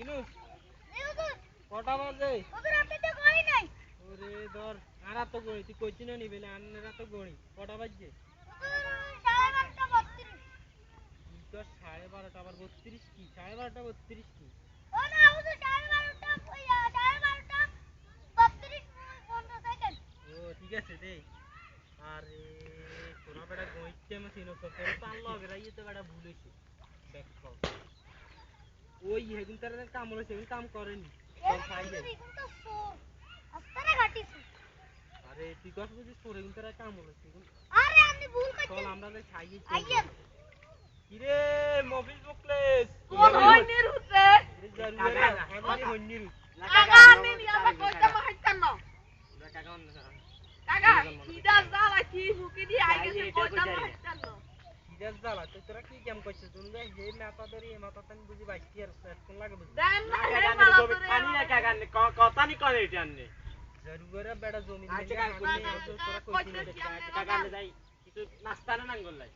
ইনুস কটা বাজে? ওরে ধর আরা তো গড়ি তুই কইছি না নিবেলে আন্নারা তো গড়ি কটা বাজছে? তোর সাড়ে বারোটা আবার বত্রিশ কি? সাড়ে বারোটা বত্রিশ কি? ও ঠিক আছে দে। আরে তোরা বেটা গইতে আমি সিনো তো তোর পান লগে তো বেটা ভুল হইছে। দেখ। ওই হেগুন তার কাম হলো সেগুন কাম করেনি। আরে তুই কস বুঝিস তোর হেগুন তার কাম হলো সেগুন চল আমরা যাই খাইয়ে চল কিরে মফিজ মুকলেস এ জারুয়া আমি হন্নিরু কিরাজ জ্বালা তো তোরা কি গেম করছিস? তুমি হে মাথা ধরি এ মাথা তানি বুঝি বাইকি আর এখন লাগে বুঝি কথা নি করে এটা আনলে জারুয়া বেটা জমি কাকা, আমি আর তোরা কইছি না টাকা আনলে যাই কিছু নাস্তা না নাঙ্গল লাই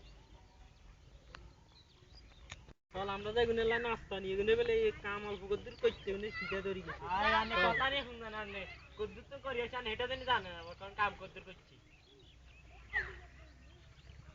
চল আমরা যাই গুনে লাই নাস্তা নিয়ে। গুনে বলে এই কাম অল্প কদ্দুর করতে গুনে সিধা ধরি গেছে। আয় আনে কথা নি আনলে কুদ্দুর তো করিয়েছে আনে এটা জানি জানে না বর্তমান কাম করতে করছি।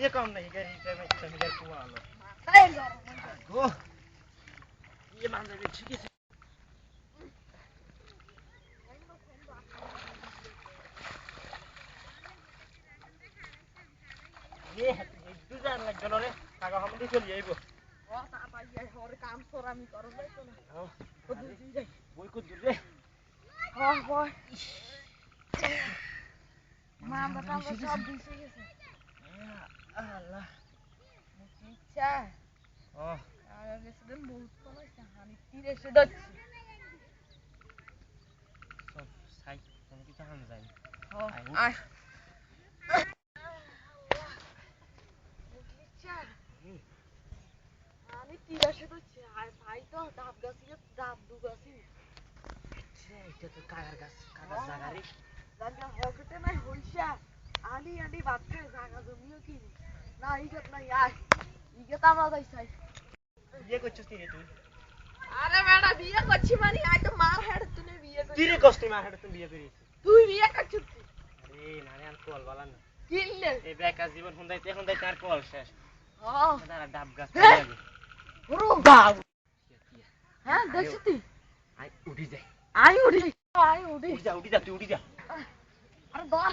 ये काम नहीं कर इधर में इधर में कर कुआं आलो है गो ये मान ले ठीक है ये दूसरा लग गलो रे ताका हम नहीं चल जाइबो और ये काम सोरामी करो ले तो ना खुद जी जाए बोई को दूर रे हां बोई मां बताओ सब दिस है আল্লাহ ইচ্ছা ও আর গেছে দিন বহুত কোন হইছে আমি তীরে সে দচ্ছি সব সাই কোন কিছু হাম যাই আয়। আমি তীরে সে দচ্ছি আর ভাই তো ডাব গাছি ডাব দু গাছি। এটা তো কাগার গাছ কাগার জায়গা রে। জানা হকতে নাই হইসা। আনি আনি বাচ্চা জাগা জমিও কিনি না ইগত নাই আয় ইগত আমরা যাইছাই বিয়ে করছিস তুই তুই আরে বেটা বিয়ে করছি মানে আয় তো মার হেড তুই বিয়ে কি করছিস রে কষ্ট মা হাড়ে তুই বিয়ে করিস তুই বিয়ে করছিস আরে নারে আর কল বলা না কিনলে এই বেকার জীবন হুন্দাইতে হুন্দাইতে আর কল শেষ ও দাঁড়া ডাব গাছ হ্যাঁ? লাগে ওরো বাউ হ্যাঁ দেখছিস তুই আই উঠি যাই আই উঠি আই উঠি উঠি যা উঠি যা তুই উঠি যা আরে ধর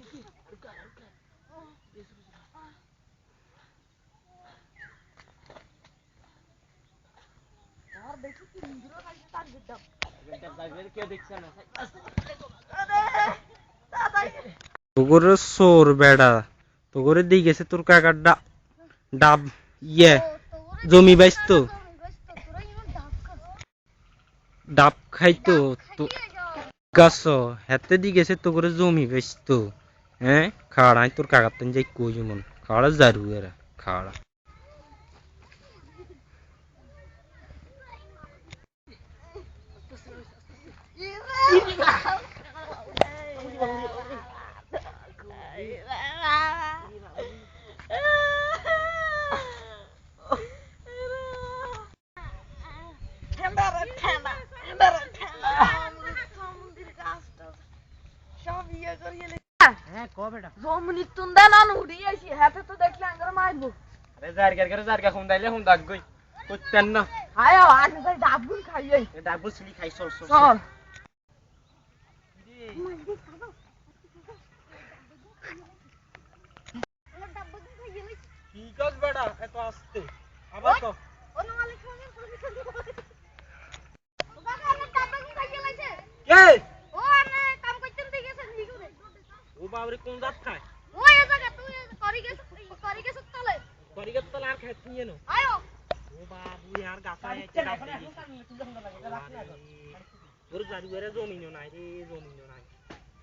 সাই আর দেখি কি নিদ্রা কাছে তার গিদ্দাম এটা যাইবে কে দেখছ না সাই আরে তাড়াতাড়ি তোগরে সোর বেড়া তোগরে দিয়ে গেছে তোর কাকার ডা- ডাব ইয়ে জমি বাইসতো ডাব খাইতো তো গাছ হেতে দি গেছে তোগরে জমি বাইসতো হ্যাঁ খাড়াই তোর কাকার তেন যাই কই মন খাড়া জারু এরা খাড়া ঠান্ডা রে ঠান্ডা ঠান্ডা হ্যাঁ কবে বেটা? জমনি তুন্দা না উড়ি আইছি হাতে তো দেখলে আঙ্গার মারবো। আরে জারগার করে জারগা হুন দাইলে হুন দাগ গই। করতেন না। আয় আগে যাই ডাবগুন খাই আই সিলি খাই চল চল চল কি কস বেটা এত আসতে আবার তো কে ও বাবরে কোন দাঁত খায় করিগে তো আর খায় তুই এনো ও বাবু আর গাছায় আছে ডাব দিয়ে ওর জারি বেরে জমিনও নাই রে জমিনও নাই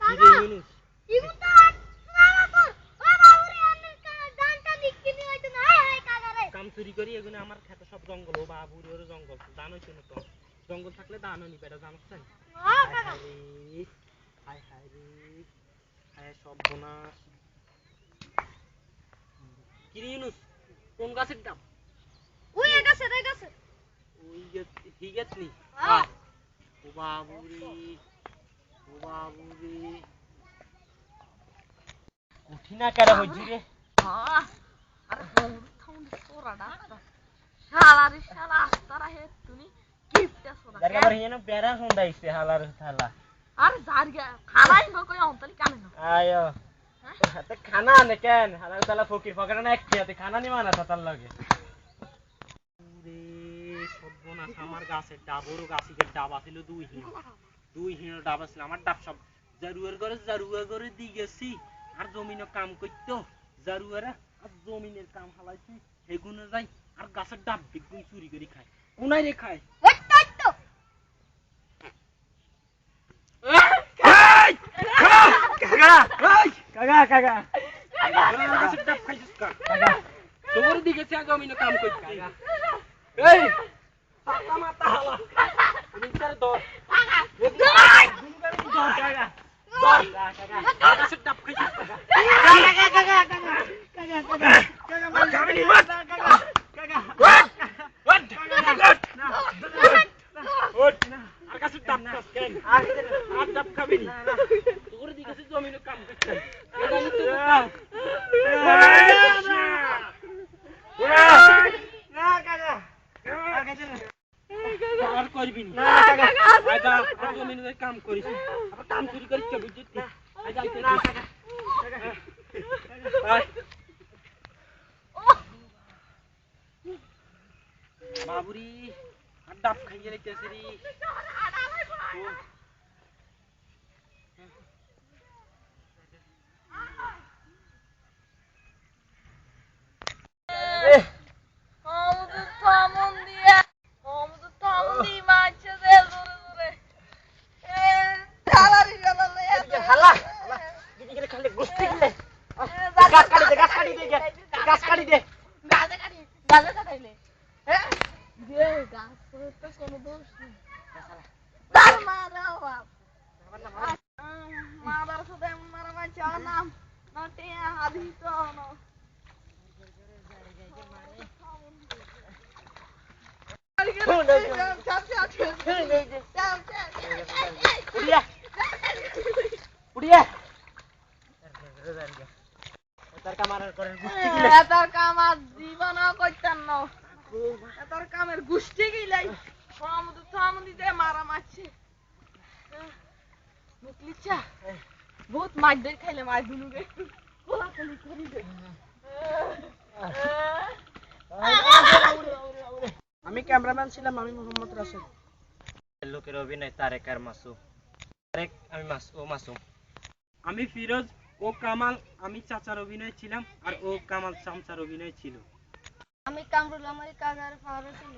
কি রে ইউনুস? কাম চুরি করি এগুলো আমার খেতে সব জঙ্গল ও বাবুর ওর জঙ্গল দান হইছে না তো জঙ্গল থাকলে দান হনি বেটা জানোস তাই হায় হায় রে হায় কোন গাছের ডাব ওই গে- হি গেছনি হ্যাঁ। ও বাবুরে ও বাবুরে। উঠি না কেন হইছি রে আরে বউর থাউন সোরাডা শালা রে শালা আস্তারা হে তুমি কিপটা সোরা হালার থালা আরে জারগা খালাই ন অন্তলি কানে ন। আয়ো। হ্যাঁ? খানা আনে কেন হালার থালা ফকির ফকির না একটি হাতে খানা নি মানা তার লাগে সর্বনাশ আমার গাছের ডাব ওরও গাছিকে ডাব আছিল দুই হিনো দুই হিনো ডাব আছিল আমার ডাব সব জারুয়ার ঘরে জারুয়া করে দি গেছি আর জমিনে কাম করতো জারুয়ারা আর জমিনের কাম হালাইছি হেগুনে যাই আর গাছের ডাব বেগুন চুরি করে খায় কোনায় রে খায় কাকা কাকা কাকা গাছের ডাব খাইছিস কা কাকা তোর দিকে চা জমিনে কাম করছি এই মাথা মাথা হালা বিচার দর গাছের ডাব খাইছিস কাকা কাকা কাকা কাকা কাকা কাকা মার খাবি নি মার কাকা কাকা ওট ওট ওট আর গাছের ডাব খাস কেন আর ডাব খাবি নি তোর দিকে সে জমিনে কাম করছে এটা নি তো কাম না কাকা আর করবি না। আয়দা আর কাম করিস আবার কাম চুরি করিস কে বুঝছিস আয়দা না বাবুরি আর ডাব খাইয়ে রেখেছে রে আমুদু থামুন দিয়া আমুদু থামুন দি মারছে দে জোরে জোরে এ শালা রে শালা লে হালা হালা দিদি গেলে গাছ কাটি দে গাছ কাটি দে গাছ কাটি দে। গাছে কাটি গাছে কাটাইলে। হ্যাঁ? দে গাছ তো কোনো দোষ নেই। তার মারা বাপ। মারার সাথে মারা আমার নাম নটে হাদি তো না উড়িয়া। উড়িয়া। তার কামার করে গুস্তি গেলে এতার কাম আর জীবনও করতেন না। এতার কামের গুষ্টি গিলাই। সমুদ্র সমুদ্রিতে মারা মারছে মুকলিচ্ছা বহুত মাছ ধরে খাইলে মাছ দুনুকে কোলাকুলি করি দে আমি ক্যামেরাম্যান ছিলাম আমি মোহাম্মদ রাসেল লোকের অভিনয় তারেক আর মাসুম। তারেক আমি মাসুম। আমি ফিরোজ ও কামাল, আমি চাচার অভিনয় ছিলাম আর ও কামাল চামচার অভিনয় ছিল। আমি কামরুল, আমার কাগার ফারো ছিল